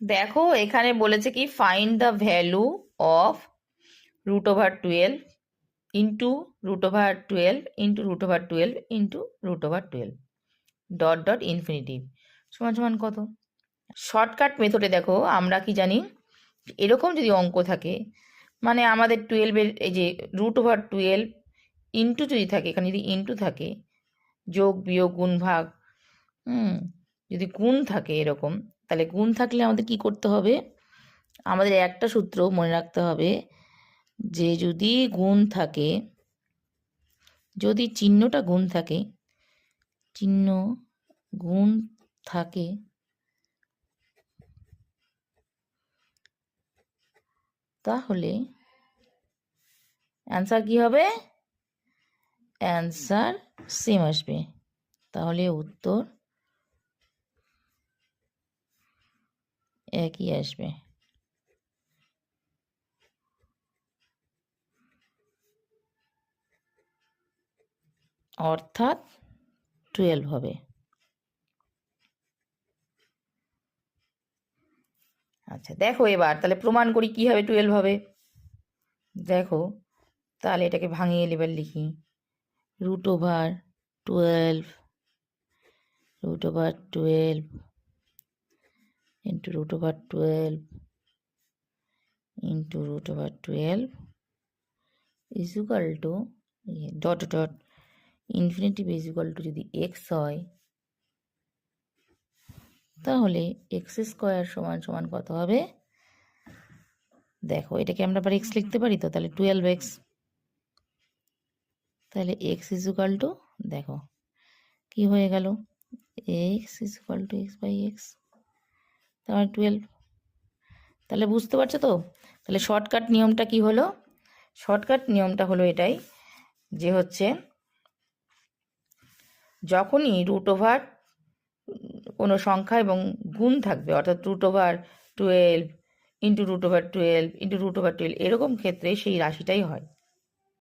দেখো, এখানে বলেছে কি find the value of root over twelve into root over twelve into root over twelve into root over twelve dot dot infinitive সমান সমান কত? Shortcut মেথডে দেখো, আমরা কি জানি, এরকম যদি অঙ্ক থাকে মানে আমাদের টুয়েলভের এই যে রুট ওভার টুয়েলভ ইন্টু যদি থাকে, এখানে যদি ইন্টু থাকে, যোগ, বিয়োগ, গুণ, ভাগ, হুম, যদি গুণ থাকে এরকম তাহলে গুণ থাকলে আমাদের কি করতে হবে? আমাদের একটা সূত্র মনে রাখতে হবে যে যদি গুণ থাকে, যদি চিহ্নটা গুণ থাকে, চিহ্ন গুণ থাকে, তাহলে অ্যান্সার কি হবে? অ্যান্সার সেম আসবে। তাহলে উত্তর একই আসবে। অর্থাৎ টুয়েলভ হবে। আচ্ছা দেখো এবার, তাহলে প্রমাণ করি কী হবে টুয়েলভ হবে। দেখো, তাহলে এটাকে ভাঙিয়ে এবার লিখি। Root over twelve root over twelve into root over twelve into root over twelve is equal to dot dot infinitive is equal to যদি এক্স হয়, তাহলে এক্স স্কোয়ার সমান সমান কত হবে? দেখো, এটাকে আমরা আবার এক্স লিখতে পারি তো, তাহলে টুয়েলভ এক্স তাহলে এক্স ইজ ইকুয়াল টু দেখো, কি হয়ে গেল? X is equal to x by x তাহলে টুয়েলভ তাহলে বুঝতে পারছ তো? তাহলে শর্টকাট নিয়মটা কি হলো? শর্টকাট নিয়মটা হলো এটাই যে হচ্ছে, যখনই রুট ওভার কোনো সংখ্যা এবং গুণ থাকবে, অর্থাৎ root over twelve into root over twelve into root over twelve এরকম ক্ষেত্রে সেই রাশিটাই হয়।